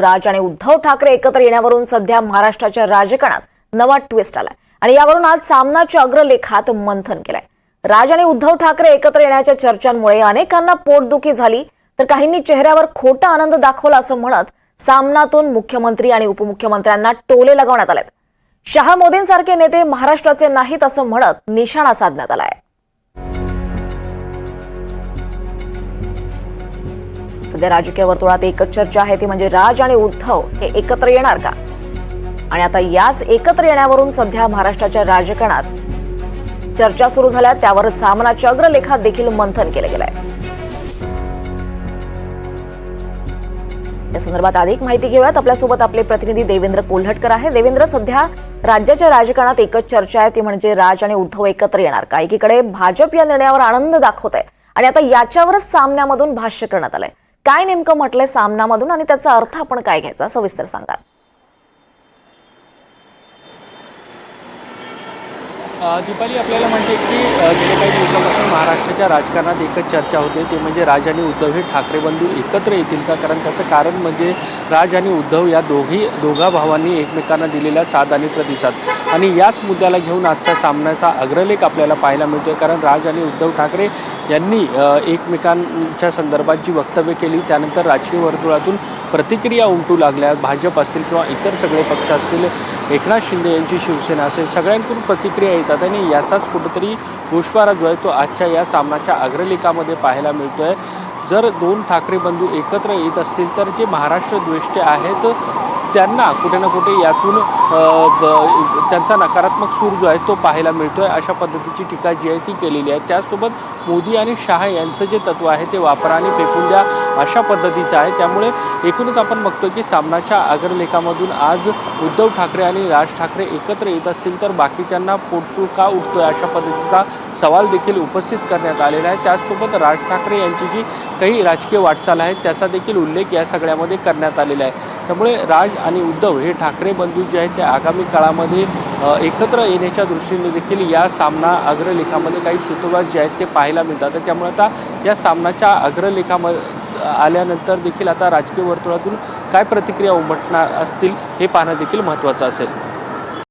राज आणि उद्धव ठाकरे एकत्र येण्यावरून सध्या महाराष्ट्राच्या राजकारणात नवा ट्विस्ट आलाय. आणि यावरून आज सामनाच्या अग्रलेखात मंथन केलंय. राज आणि उद्धव ठाकरे एकत्र येण्याच्या चर्चांमुळे अनेकांना पोटदुखी झाली तर काहींनी चेहऱ्यावर खोटा आनंद दाखवला असं म्हणत सामनातून मुख्यमंत्री आणि उपमुख्यमंत्र्यांना टोले लगावण्यात आलेत. शहा मोदींसारखे नेते महाराष्ट्राचे नाहीत असं म्हणत निशाणा साधण्यात आलाय. सध्या राजकीय वर्तुळात एकच चर्चा आहे ती म्हणजे राज आणि उद्धव हे एकत्र येणार का? आणि आता याच एकत्र येण्यावरून सध्या महाराष्ट्राच्या राजकारणात चर्चा सुरू झाल्या त्यावर सामनाच्या अग्रलेखात देखील मंथन केलं गेलंय. या संदर्भात अधिक माहिती घेऊयात. आपल्यासोबत आपले प्रतिनिधी देवेंद्र कोल्हटकर आहे. देवेंद्र सध्या राज्याच्या राजकारणात एकच चर्चा आहे ती म्हणजे राज आणि उद्धव एकत्र येणार का? एकीकडे भाजप या निर्णयावर आनंद दाखवत आहे आणि आता याच्यावरच सामन्यामधून भाष्य करण्यात आलंय. काय नेमकं म्हटलंय सामनामधून आणि त्याचा अर्थ आपण काय घ्यायचा? सविस्तर सांगा दीपाली आपल्याला म्हणते की गेल्या काही दिवसापासून महाराष्ट्राच्या राजकारणात एकच चर्चा होते ते म्हणजे राज आणि उद्धव हे ठाकरे बंधू एकत्र येतील का? कारण त्याचं कारण म्हणजे राज आणि उद्धव या दोघी दोघा भावांनी एकमेकांना दिलेला साथ आणि प्रतिसाद. आणि याच मुद्द्याला घेऊन आजचा सामन्याचा अग्रलेख आपल्याला पाहायला मिळतोय. कारण राज आणि उद्धव ठाकरे यांनी एकमेकांच्या संदर्भात जी वक्तव्य केली त्यानंतर राजकीय वर्तुळातून प्रतिक्रिया उमटू लागल्या. भाजप असतील किंवा इतर सगळे पक्ष असतील एकनाथ शिंदे यांची शिवसेना असेल सगळ्यांकडून प्रतिक्रिया येतात आणि याचाच कुठंतरी गोषवारा जो आहे तो आजच्या या सामनाच्या अग्रलेखामध्ये पाहायला मिळतो आहे जर दोन ठाकरे बंधू एकत्र येत असतील तर जे महाराष्ट्र द्वेष्टे आहेत त्यांना कुठे ना कुठे यातून त्यांचा नकारात्मक सूर जो आहे तो पाहायला मिळतो आहे अशा पद्धतीची टीका जी आहे ती केलेली आहे. त्याचसोबत मोदी आणि शहा यांचं जे तत्व आहे ते वापरा आणि फेकून द्या अशा पद्धतीचं आहे. त्यामुळे एकूणच आपण बघतो की सामनाच्या अग्रलेखामधून आज उद्धव ठाकरे आणि राज ठाकरे एकत्र येत असतील तर बाकीच्यांना पोटसूळ का उठतो आहे अशा पद्धतीचा सवाल देखील उपस्थित करण्यात आलेला आहे. त्याचसोबत राज ठाकरे यांची जी काही राजकीय वाटचाल आहे त्याचा देखील उल्लेख या सगळ्यामध्ये करण्यात आलेला आहे. त्यामुळे राज आणि उद्धव हे ठाकरे बंधू जे आहेत ते आगामी काळामध्ये एकत्र येण्याच्या दृष्टीने देखील या सामना अग्रलेखामध्ये काही सूत्रवाद जे आहेत ते पाहायला मिळतात. तर त्यामुळे आता या सामनाच्या अग्रलेखामध्ये आल्यानंतर देखील आता राजकीय वर्तुळातून काय प्रतिक्रिया उमटणार असतील हे पाहणं देखील महत्त्वाचं असेल.